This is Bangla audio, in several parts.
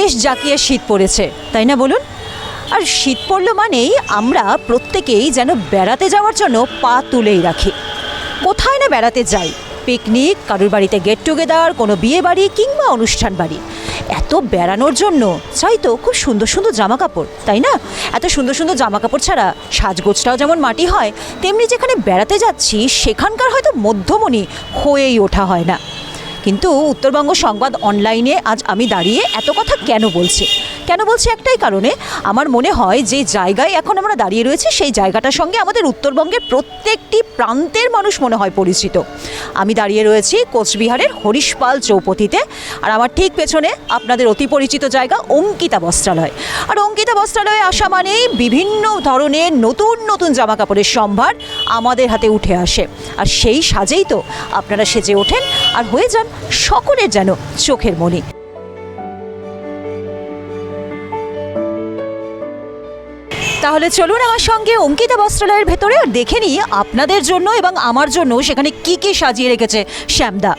বেশ জাকিয়ে শীত পড়েছে, তাই না বলুন? আর শীত পড়ল মানেই আমরা প্রত্যেকেই যেন বেড়াতে যাওয়ার জন্য পা তুলেই রাখি। কোথায় না বেড়াতে যাই? পিকনিক, কারুর বাড়িতে গেট টুগেদার কোনো বিয়ে বাড়ি কিংবা অনুষ্ঠান বাড়ি। এত বেড়ানোর জন্য, চাই তো খুব সুন্দর সুন্দর জামা কাপড় তাই না? এত সুন্দর সুন্দর জামা কাপড় ছাড়া সাজগোজটাও যেমন মাটি হয়, তেমনি যেখানে বেড়াতে যাচ্ছি, সেখানকার হয়তো মধ্যমণি হয়েই ওঠা হয় না। কিন্তু উত্তরবঙ্গ সংবাদ অনলাইনে আজ আমি দাঁড়িয়ে এত কথা কেন বলছি? কেন বলছি একটাই কারণে, আমার মনে হয় যে জায়গায় এখন আমরা দাঁড়িয়ে রয়েছি, সেই জায়গাটার সঙ্গে আমাদের উত্তরবঙ্গের প্রত্যেকটি প্রান্তের মানুষ মনে হয় পরিচিত। আমি দাঁড়িয়ে রয়েছি কোচবিহারের হরিশপাল চৌপতিতে, আর আমার ঠিক পেছনে আপনাদের অতি পরিচিত জায়গা অঙ্কিতা বস্ত্রালয়। আর অঙ্কিতা বস্ত্রালয়ে আসা মানেই বিভিন্ন ধরনের নতুন নতুন জামা কাপড়ের সম্ভার আমাদের হাতে উঠে আসে। আর সেই সাজেই তো আপনারা সেজে ওঠেন, আর হয়ে যান সকলের যেন চোখের মণি তাহলে চলুন আমার সঙ্গে অঙ্কিতা বস্ত্রালয়ের ভেতরে আর দেখে নিই আপনাদের জন্য এবং আমার জন্য সেখানে কি কি সাজিয়ে রেখেছে শ্যামদা।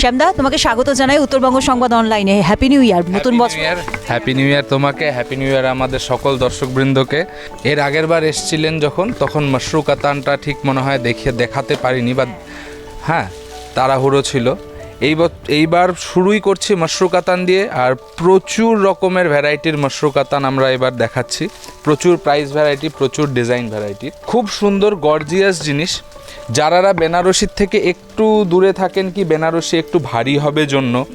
শ্যামদা তোমাকে স্বাগত জানাই উত্তরবঙ্গ সংবাদ অনলাইনে। হ্যাপি নিউ ইয়ার নতুন বছর। হ্যাপি নিউ ইয়ার তোমাকে হ্যাপি নিউ ইয়ার আমাদের সকল দর্শকবৃন্দকে। এর আগের বার এসছিলেন যখন তখন মশরু কাতানটা ঠিক মনে হয় দেখে দেখাতে পারিনি বা হ্যাঁ তাড়াহুড়ো ছিল। এই বছ- এইবার শুরুই করছি মশরু কাতান দিয়ে, আর প্রচুর রকমের ভ্যারাইটির মশরু কাতান আমরা এবার দেখাচ্ছি। প্রচুর প্রাইস ভ্যারাইটি প্রচুর ডিজাইন ভ্যারাইটি খুব সুন্দর গর্জিয়াস জিনিস। যারারা বেনারসির থেকে একটু দূরে থাকেন কি বেনারসি একটু ভারী হবে জন্য,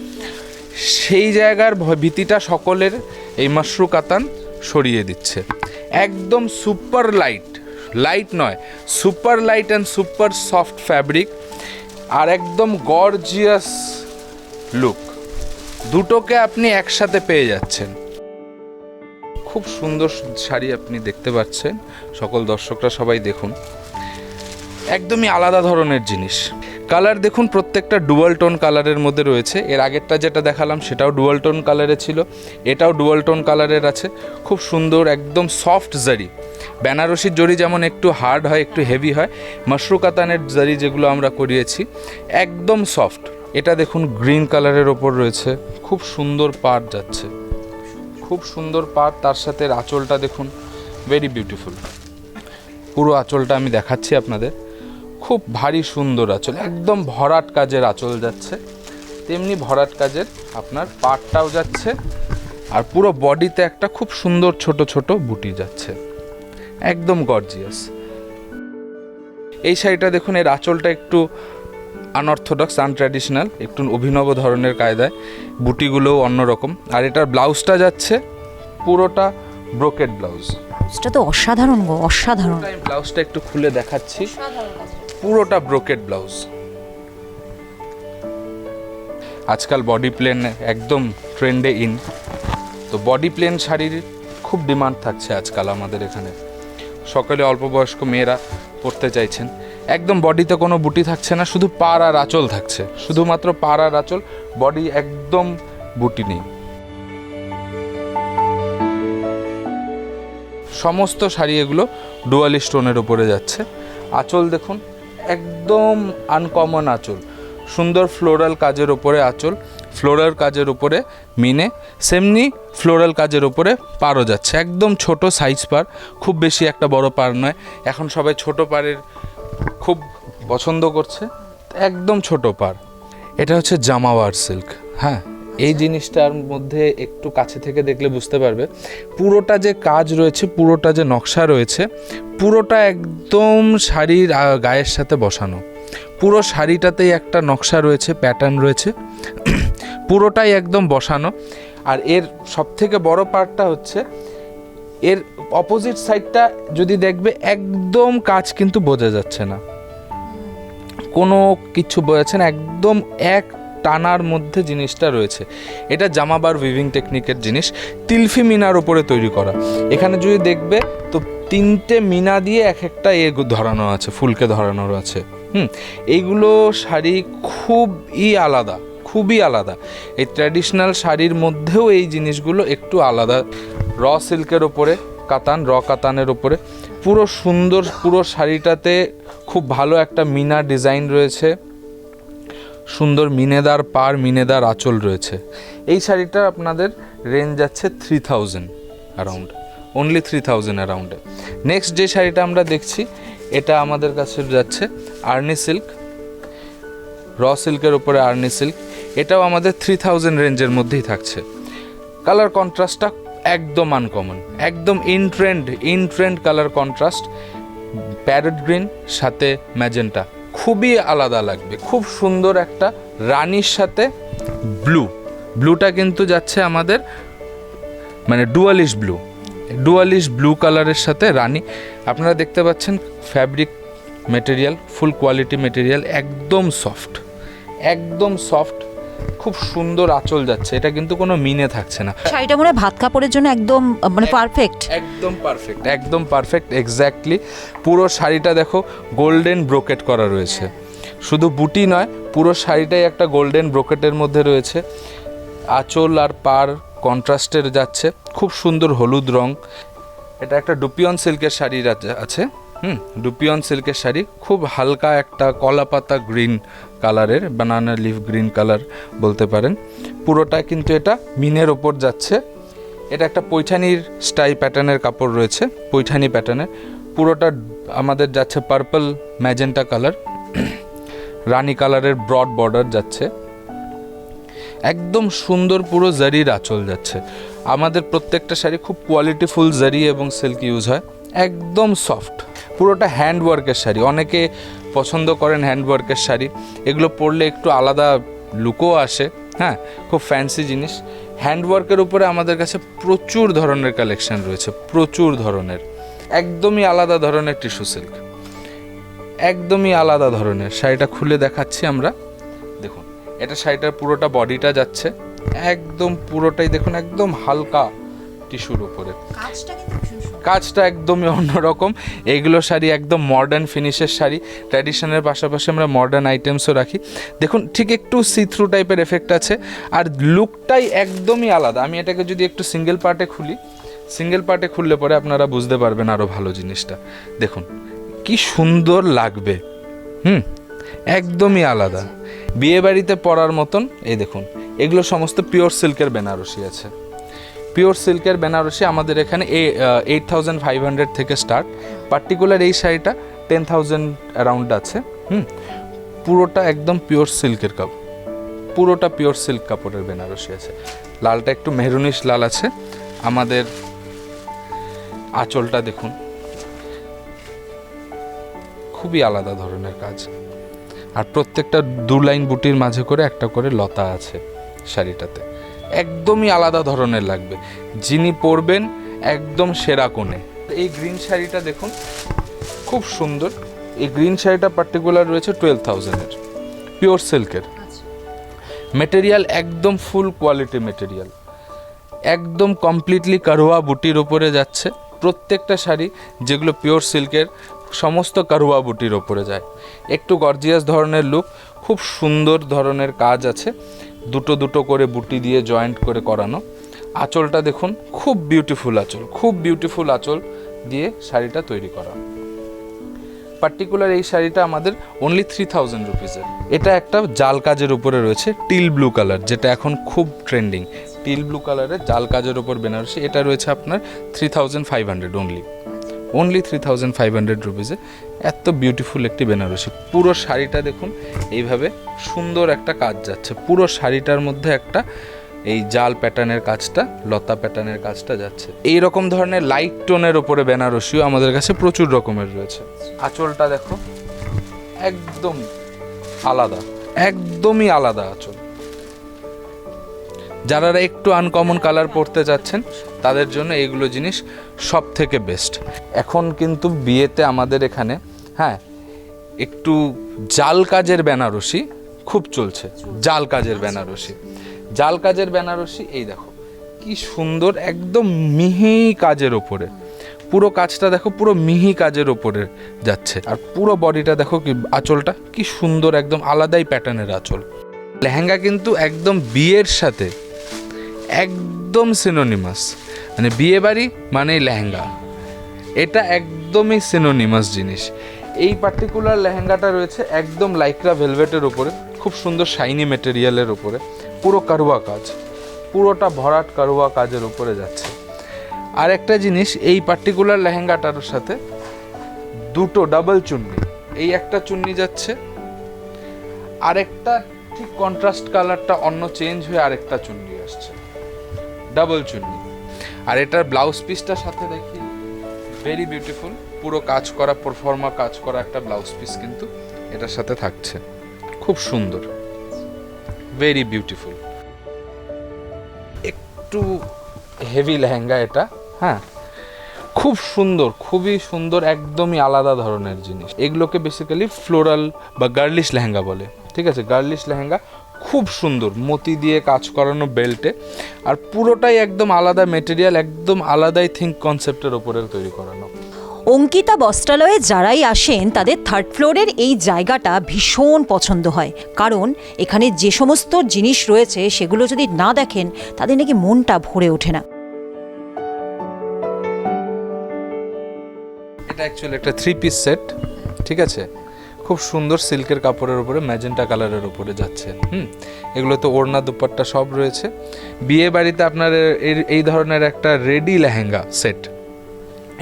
সেই জায়গার ভীতিটা সকলের এই মাশরু কাতান সরিয়ে দিচ্ছে। একদম সুপার লাইট লাইট নয় super light and super soft fabric আর একদম গর্জিয়াস লুক দুটোকে আপনি একসাথে পেয়ে যাচ্ছেন। খুব সুন্দর শাড়ি আপনি দেখতে পাচ্ছেন। সকল দর্শকরা সবাই দেখুন। একদমই আলাদা ধরনের জিনিস। কালার দেখুন, প্রত্যেকটা ডুয়াল টোন কালারের মধ্যে রয়েছে। এর আগেরটা যেটা দেখালাম, সেটাও ডুয়াল টোন কালারে ছিল। এটাও ডুয়াল টোন কালারের আছে। খুব সুন্দর, একদম সফট জারি বেনারসির জরি যেমন একটু হার্ড হয়, একটু হেভি হয় মাশরু কাতানের জারি যেগুলো আমরা করিয়েছি, একদম সফট এটা দেখুন গ্রিন কালারের ওপর রয়েছে। খুব সুন্দর পাট যাচ্ছে। খুব সুন্দর পাট তার সাথে আঁচলটা দেখুন ভেরি বিউটিফুল পুরো আঁচলটা আমি দেখাচ্ছি আপনাদের। খুব ভারী সুন্দর আঁচল, একদম ভরাট কাজের আঁচল যাচ্ছে। তেমনি ভরাট কাজের আপনার পাটটাও যাচ্ছে। আর পুরো বডিতে একটা খুব সুন্দর ছোট ছোট বুটি যাচ্ছে। একদম গর্জিয়াস এই শাড়িটা দেখুন এর আঁচলটা একটু আনঅর্থোডক্স আনট্র্যাডিশনাল একটু অভিনব ধরনের কায়দায়। বুটিগুলোও অন্যরকম। আর এটার ব্লাউজটা যাচ্ছে পুরোটা ব্রোকেড ব্লাউজ। এটা তো অসাধারণ গো অসাধারণ। ব্লাউজটা একটু খুলে দেখাচ্ছি। পুরোটা ব্রোকেড ব্লাউজ। আজকাল বডি প্লেন একদম ট্রেন্ডে ইন তো বডি প্লেন শাড়ির খুব ডিমান্ড থাকছে আজকাল আমাদের এখানে। সকলে অল্প বয়স্ক মেয়েরা পরতে চাইছেন। একদম বডিতে কোনো বুটি থাকছে না, শুধু পার আর আঁচল থাকছে। শুধুমাত্র পার আর আঁচল, বডি একদম বুটি নেই। সমস্ত শাড়ি এগুলো ডুয়ালি স্টোনের উপরে যাচ্ছে। আঁচল দেখুন, একদম আনকমন আঁচল। সুন্দর ফ্লোরাল কাজের ওপরে আঁচল। ফ্লোরাল কাজের উপরে মিনে, সেমনি ফ্লোরাল কাজের উপরে পারও যাচ্ছে। একদম ছোট সাইজ পার, খুব বেশি একটা বড় পার নয়। এখন সবাই ছোট পারের খুব পছন্দ করছে, একদম ছোট পার। এটা হচ্ছে জামাওয়ার সিল্ক হ্যাঁ? এই জিনিসটার মধ্যে একটু কাছে থেকে দেখলে বুঝতে পারবে। পুরোটা যে কাজ রয়েছে, পুরোটা যে নকশা রয়েছে, পুরোটা একদম শাড়ির গায়ের সাথে বসানো। পুরো শাড়িটাতেই একটা নকশা রয়েছে প্যাটার্ন রয়েছে। পুরোটাই একদম বসানো। আর এর সবথেকে বড় পার্টটা হচ্ছে, এর অপোজিট সাইডটা যদি দেখবে, একদম কাজ কিন্তু বোঝা যাচ্ছে না। কোনো কিছু বোঝাচ্ছে না একদম এক টানার মধ্যে জিনিসটা রয়েছে। এটা জামাবার উইভিং টেকনিকের জিনিস। তিলফি মিনার ওপরে তৈরি করা। এখানে যদি দেখবে, তো তিনটে মিনা দিয়ে এক একটা এ ধরানো আছে, ফুলকে ধরানো আছে। হুম, এইগুলো শাড়ি খুবই আলাদা খুবই আলাদা। এই ট্র্যাডিশনাল শাড়ির মধ্যেও এই জিনিসগুলো একটু আলাদা। র সিল্কের ওপরে কাতান, র কাতানের ওপরে পুরো সুন্দর, পুরো শাড়িটাতে খুব ভালো একটা মিনা ডিজাইন রয়েছে। সুন্দর মিনেদার পার, মিনেদার আঁচল রয়েছে। এই শাড়িটা আপনাদের রেঞ্জ যাচ্ছে three thousand around only three thousand অ্যারাউন্ডে next যে শাড়িটা আমরা দেখছি এটা আমাদের কাছে যাচ্ছে আর্নি সিল্ক, র সিল্কের উপরে আর্নি সিল্ক। এটাও আমাদের থ্রি থাউজেন্ড রেঞ্জের মধ্যেই থাকছে। কালার কন্ট্রাস্টটা একদম আনকমন একদম in trend in trend colour contrast parrot green সাথে ম্যাজেন্টা খুবই আলাদা লাগবে, খুব সুন্দর একটা রানির সাথে ব্লু ব্লুটা কিন্তু যাচ্ছে আমাদের মানে ডুয়ালিশ ব্লু ডুয়ালিশ ব্লু কালারের সাথে রানি। আপনারা দেখতে পাচ্ছেন fabric material full quality material একদম সফট। একদম সফট খুব সুন্দর আঁচল যাচ্ছে। এটা কিন্তু কোনো মিনে থাকছে না। শাড়িটা মনে হয় ভাত কাপড়ের জন্য একদম মানে পারফেক্ট একদম পারফেক্ট একদম পারফেক্ট এক্স্যাক্টলি পুরো শাড়িটা দেখো গোল্ডেন ব্রোকেট করা রয়েছে। শুধু বুটি নয় পুরো শাড়িটাই একটা গোল্ডেন ব্রোকেটের মধ্যে রয়েছে। আঁচল আর পার কন্ট্রাস্টের যাচ্ছে। খুব সুন্দর হলুদ রং। এটা একটা ডুপিয়ন সিল্কের শাড়ি আছে। হুম, ডুপিয়ন সিল্কের শাড়ি। খুব হালকা একটা কলা পাতা গ্রিন কালারের বানানা লিফ গ্রিন কালার বলতে পারেন। পুরোটা কিন্তু এটা মিনের ওপর যাচ্ছে। এটা একটা পৈঠানির স্টাই প্যাটার্নের কাপড় রয়েছে, পৈঠানি প্যাটার্নের পুরোটা আমাদের যাচ্ছে পার্পল ম্যাজেন্টা কালার রানী কালারের ব্রড বর্ডার যাচ্ছে। একদম সুন্দর পুরো জারির আঁচল যাচ্ছে। আমাদের প্রত্যেকটা শাড়ি খুব কোয়ালিটিফুল জারি এবং সিল্ক ইউজ হয়। একদম সফট পুরোটা হ্যান্ড ওয়ার্কের শাড়ি। অনেকে পছন্দ করেন হ্যান্ড ওয়ার্কের শাড়ি। এগুলো পরলে একটু আলাদা লুকও আসে। হ্যাঁ খুব ফ্যান্সি জিনিস। হ্যান্ড ওয়ার্কের উপরে আমাদের কাছে প্রচুর ধরনের কালেকশন রয়েছে। প্রচুর ধরনের। একদমই আলাদা ধরনের টিস্যু সিল্ক একদমই আলাদা ধরনের। শাড়িটা খুলে দেখাচ্ছি আমরা। এটা শাড়িটার পুরোটা বডিটা যাচ্ছে। একদম পুরোটাই দেখুন একদম হালকা টিস্যুর উপরে। কাজটা একদমই অন্যরকম। এগুলো শাড়ি একদম মডার্ন ফিনিশের শাড়ি। ট্র্যাডিশনের পাশাপাশি আমরা মডার্ন আইটেমসও রাখি। দেখুন ঠিক একটু সি থ্রু টাইপের এফেক্ট আছে। আর লুকটাই একদমই আলাদা। আমি এটাকে যদি একটু সিঙ্গেল পার্টে খুলি সিঙ্গেল পার্টে খুললে পরে আপনারা বুঝতে পারবেন আরও ভালো জিনিসটা। দেখুন কি সুন্দর লাগবে। হুম একদমই আলাদা। বিয়ে বাড়িতে পরার মতন, এই দেখুন, এগুলো সমস্ত পিওর সিল্কের বেনারসি আছে। পিওর সিল্কের বেনারসি আমাদের এখানে এইট থাউজেন্ড ফাইভ হান্ড্রেড থেকে স্টার্ট পার্টিকুলার এই শাড়িটা টেন থাউজেন্ড অ্যারাউন্ড আছে, হুম? পুরোটা একদম পিওর সিল্কের কাপড় পুরোটা পিওর সিল্ক কাপড়ের বেনারসি আছে। লালটা একটু মেহরুনিশ লাল আছে। আমাদের আঁচলটা দেখুন, খুবই আলাদা ধরনের কাজ। আর প্রত্যেকটা দু লাইন বুটির মাঝে করে একটা করে লতা আছে শাড়িটাতে। একদমই আলাদা ধরনের লাগবে। যিনি পরবেন একদম সেরা কোণে। এই গ্রিন শাড়িটা দেখুন খুব সুন্দর। এই গ্রিন শাড়িটা পার্টিকুলার রয়েছে টুয়েলভ থাউজেন্ডের পিওর সিল্কের। মেটেরিয়াল একদম ফুল কোয়ালিটি মেটেরিয়াল। একদম কমপ্লিটলি কারোয়া বুটির উপরে যাচ্ছে। প্রত্যেকটা শাড়ি যেগুলো পিওর সিল্কের সমস্ত কারুয়া বুটির ওপরে যায়। একটু গর্জিয়াস ধরনের লুক খুব সুন্দর ধরনের কাজ আছে। দুটো দুটো করে বুটি দিয়ে জয়েন্ট করে করানো। আঁচলটা দেখুন, খুব বিউটিফুল আঁচল, খুব বিউটিফুল আঁচল দিয়ে শাড়িটা তৈরি করা। পার্টিকুলার এই শাড়িটা আমাদের অনলি থ্রি থাউজেন্ড রুপিসের এটা একটা জাল কাজের উপরে রয়েছে টিল ব্লু কালার যেটা এখন খুব ট্রেন্ডিং টিল ব্লু কালারের জাল কাজের উপর বেনারসি, এটা রয়েছে আপনার three thousand five hundred only only three thousand five hundred রুপিসে এত বিউটিফুল একটি বেনারসি। পুরো শাড়িটা দেখুন, এইভাবে সুন্দর একটা কাজ যাচ্ছে। পুরো শাড়িটার মধ্যে একটা এই জাল প্যাটার্নের কাজটা, লতা প্যাটার্নের কাজটা যাচ্ছে। এই রকম ধরনের লাইট টোনের ওপরে বেনারসিও আমাদের কাছে প্রচুর রকমের রয়েছে। আঁচলটা দেখো, একদম আলাদা, একদমই আলাদা আঁচল। যারা একটু আনকমন কালার পরতে যাচ্ছেন, তাদের জন্য এইগুলো জিনিস সব থেকে বেস্ট এখন কিন্তু বিয়েতে আমাদের এখানে হ্যাঁ একটু জাল কাজের বেনারসি খুব চলছে। জাল কাজের বেনারসি। জাল কাজের বেনারসি, এই দেখো, কি সুন্দর, একদম মিহি কাজের ওপরে। পুরো কাজটা দেখো, পুরো মিহি কাজের ওপরে যাচ্ছে। আর পুরো বডিটা দেখো কি, আঁচলটা কি সুন্দর, একদম আলাদাই প্যাটার্নের আঁচল। লেহেঙ্গা কিন্তু একদম বিয়ের সাথে একদম সিনোনিমাস মানে বিয়ে বাড়ি মানে লেহেঙ্গা। এটা একদমই সিনোনিমাস জিনিস। এই পার্টিকুলার লেহেঙ্গাটা রয়েছে একদম লাইক্রা ভেলভেটের উপরে, খুব সুন্দর শাইনি মেটেরিয়ালের উপরে। পুরো কারুয়া কাজ, পুরোটা ভরাট কারুয়া কাজের উপরে যাচ্ছে। আর একটা জিনিস, এই পার্টিকুলার লেহেঙ্গাটার সাথে দুটো ডাবল চুন্নি। এই একটা চুন্নি যাচ্ছে, আরেকটা ঠিক কন্ট্রাস্ট কালারটা অন্য চেঞ্জ হয়ে আরেকটা চুন্নি আসছে। ডাবল চুন্নি। আর এটার ব্লাউজ পিসটার সাথে দেখি ভেরি বিউটিফুল পুরো কাজ করা পারফর্মা কাজ করা একটা ব্লাউজ পিস কিন্তু এটার সাথে থাকছে। খুব সুন্দর। ভেরি বিউটিফুল একটু হেভি লেহেঙ্গা এটা হ্যাঁ? খুব সুন্দর, খুবই সুন্দর, একদমই আলাদা ধরনের জিনিস। এগুলোকে বেসিক্যালি ফ্লোরাল বা গার্লিশ লেহেঙ্গা বলে, ঠিক আছে? গার্লিশ লেহেঙ্গা খুব সুন্দর মতি দিয়ে কাজ করানো বেল্টে। আর পুরোটাই একদম আলাদা মেটেরিয়াল একদম আলাদাই থিঙ্ক কনসেপ্টের ওপরে তৈরি করানো। অঙ্কিতা বস্ত্রালয়ে যারাই আসেন তাদের থার্ড ফ্লোরের এই জায়গাটা ভীষণ পছন্দ হয়। কারণ এখানে যে সমস্ত জিনিস রয়েছে সেগুলো যদি না দেখেন তাদের নাকি মনটা ভরে ওঠে না। এটা অ্যাকচুয়ালি একটা থ্রি পিস সেট ঠিক আছে? খুব সুন্দর সিল্কের কাপড়ের উপরে ম্যাজেন্টা কালারের উপরে যাচ্ছে, হুম? এগুলো তো ওড়না দুপাট্টা সব রয়েছে। বিয়ে বাড়িতে আপনার এই ধরনের একটা রেডি লেহেঙ্গা সেট।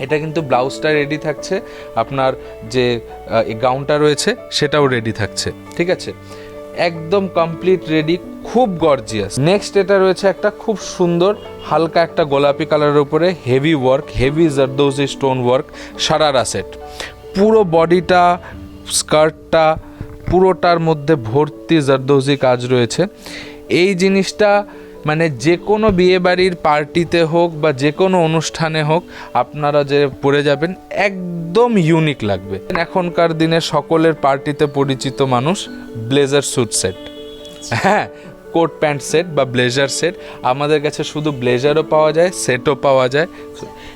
এটা কিন্তু ব্লাউজটা রেডি থাকছে, আপনার যে গাউনটা রয়েছে সেটাও রেডি থাকছে, ঠিক আছে? একদম কমপ্লিট রেডি, খুব গর্জিয়াস। নেক্সট এটা রয়েছে একটা খুব সুন্দর, হালকা একটা গোলাপি কালারের উপরে heavy work, heavy zardozi stone work, sharara set. পুরো বডিটা স্কার্টটা পুরোটার মধ্যে ভর্তি জারদৌজি কাজ রয়েছে। এই জিনিসটা মানে যে কোনো বিয়েবাড়ির পার্টিতে হোক বা যে কোনো অনুষ্ঠানে হোক, আপনারা যে পরে যাবেন, একদম ইউনিক লাগবে। এখনকার দিনে সকলের পার্টিতে পরিচিত মানুষ ব্লেজার স্যুট সেট হ্যাঁ কোট প্যান্ট সেট বা ব্লেজার সেট আমাদের কাছে শুধু ব্লেজারও পাওয়া যায় সেটও পাওয়া যায়।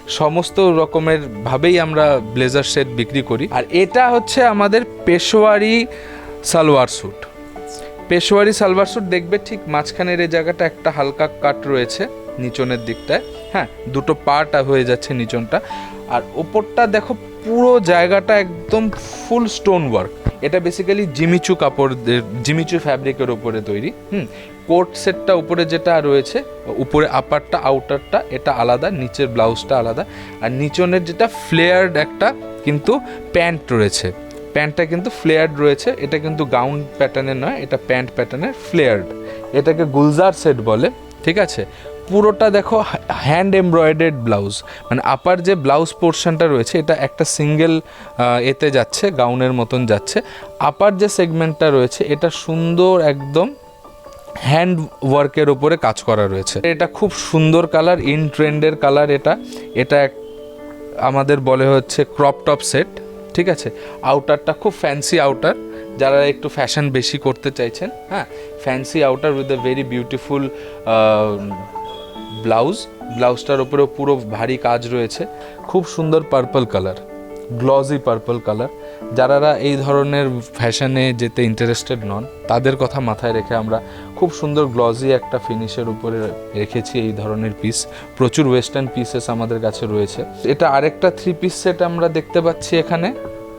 সমস্ত রকমের ভাবেই আমরা ব্লেজার সেট বিক্রি করি। আর এটা হচ্ছে আমাদের পেশোয়ারি সালোয়ার স্যুট পেশোয়ারি সালোয়ার স্যুট দেখবে ঠিক মাঝখানের এই জায়গাটা একটা হালকা কাট রয়েছে, নিচনের দিকটায়। হ্যাঁ দুটো পার্ট হয়ে যাচ্ছে নিচনটা। আর ওপরটা দেখো পুরো জায়গাটা একদম ফুল স্টোন ওয়ার্ক এটা বেসিক্যালি জিমিচু কাপড় জিমিচু ফ্যাব্রিকের উপরে তৈরি, হুম? কোট সেটটা উপরে যেটা রয়েছে, উপরে আপারটা আউটারটা এটা আলাদা, নিচের ব্লাউজটা আলাদা। আর নিচনের যেটা ফ্লেয়ার্ড একটা কিন্তু প্যান্ট রয়েছে। প্যান্টটা কিন্তু ফ্লেয়ার্ড রয়েছে, এটা কিন্তু গাউন প্যাটার্নের নয়, এটা প্যান্ট প্যাটার্নের ফ্লেয়ার্ড এটাকে গুলজার সেট বলে, ঠিক আছে? পুরোটা দেখো হ্যান্ড এমব্রয়েডেড ব্লাউজ মানে আপার যে ব্লাউজ পোর্শনটা রয়েছে, এটা একটা সিঙ্গেল এতে যাচ্ছে গাউনের মতন যাচ্ছে। আপার যে সেগমেন্টটা রয়েছে, এটা সুন্দর একদম হ্যান্ড ওয়ার্কের উপরে কাজ করা রয়েছে। এটা খুব সুন্দর কালার ইন ট্রেন্ডের কালার এটা। এটা এক, আমাদের বলে হচ্ছে ক্রপ টপ সেট ঠিক আছে? আউটারটা খুব ফ্যান্সি আউটার যারা একটু ফ্যাশন বেশি করতে চাইছেন হ্যাঁ? Fancy outer with a very beautiful blouse. ব্লাউজটার উপরেও পুরো ভারী কাজ রয়েছে। খুব সুন্দর purple colour glossy purple colour যারা এই ধরনের ফ্যাশনে যেতে ইন্টারেস্টেড নন, তাদের কথা মাথায় রেখে আমরা খুব সুন্দর গ্লজি একটা ফিনিশের উপরে রেখেছি এই ধরনের পিস প্রচুর ওয়েস্টার্ন পিসেস আমাদের কাছে রয়েছে। এটা আরেকটা থ্রি পিস সেট আমরা দেখতে পাচ্ছি এখানে।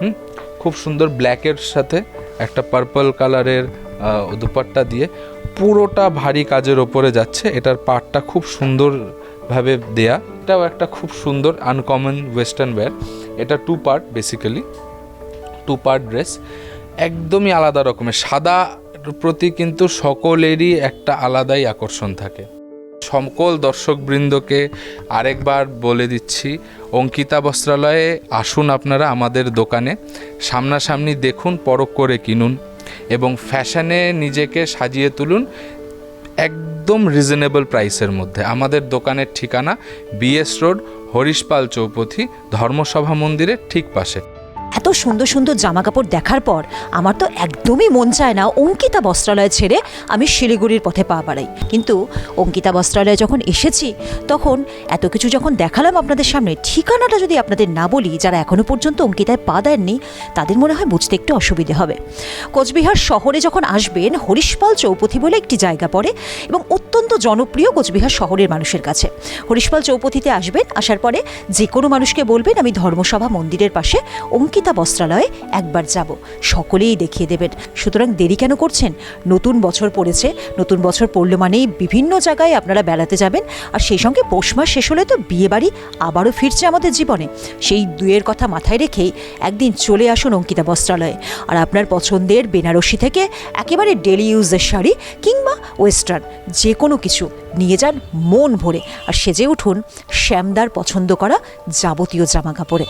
হুম? খুব সুন্দর ব্ল্যাকের সাথে একটা পার্পল কালারের দুপাট্টা দিয়ে। পুরোটা ভারী কাজের ওপরে যাচ্ছে। এটার পার্টটা খুব সুন্দরভাবে দেয়া। এটাও একটা খুব সুন্দর আনকমন ওয়েস্টার্ন ওয়্যার এটা two part basically two part dress একদমই আলাদা রকমের। সাদা প্রতি কিন্তু সকলেরই একটা আলাদাই আকর্ষণ থাকে। সকল দর্শকবৃন্দকে আরেকবার বলে দিচ্ছি, অঙ্কিতা বস্ত্রালয়ে আসুন আপনারা আমাদের দোকানে। সামনাসামনি দেখুন, পরখ করে কিনুন। এবং ফ্যাশনে নিজেকে সাজিয়ে তুলুন একদম রিজনেবল প্রাইসের মধ্যে। আমাদের দোকানের ঠিকানা বিএস রোড হরিশপাল চৌপথি, ধর্মসভা মন্দিরের ঠিক পাশে। এত সুন্দর সুন্দর জামা কাপড় দেখার পর আমার তো একদমই মন চায় না অঙ্কিতা বস্ত্রালয় ছেড়ে আমি শিলিগুড়ির পথে পা বাড়াই। কিন্তু অঙ্কিতা বস্ত্রালয়ে যখন এসেছি, তখন এত কিছু যখন দেখালাম আপনাদের সামনে, ঠিকানাটা যদি আপনাদের না বলি, যারা এখনও পর্যন্ত অঙ্কিতায় পা দেননি, তাদের মনে হয় বুঝতে একটু অসুবিধে হবে। কোচবিহার শহরে যখন আসবেন, হরিশপাল চৌপথি বলে একটি জায়গা পড়ে এবং অত্যন্ত জনপ্রিয় কোচবিহার শহরের মানুষের কাছে। হরিশপাল চৌপথিতে আসবেন, আসার পরে যে কোনো মানুষকে বলবেন, আমি ধর্মসভা মন্দিরের পাশে অঙ্কিতা বস্ত্রালয়ে একবার যাব। সকলেই দেখিয়ে দেবেন। সুতরাং দেরি কেন করছেন? নতুন বছর পড়েছে। নতুন বছর পড়ল মানেই বিভিন্ন জায়গায় আপনারা বেড়াতে যাবেন। আর সেই সঙ্গে পৌষ মাস শেষ হলে তো বিয়েবাড়ি আবারও ফিরছে আমাদের জীবনে। সেই দুয়ের কথা মাথায় রেখেই একদিন চলে আসুন অঙ্কিতা বস্ত্রালয়ে। আর আপনার পছন্দের বেনারসি থেকে একেবারে ডেলি ইউজের শাড়ি কিংবা ওয়েস্টার্ন যে কোনো কিছু নিয়ে যান মন ভরে। আর সেজে উঠুন শ্যামদার পছন্দ করা যাবতীয় জামা কাপড়ে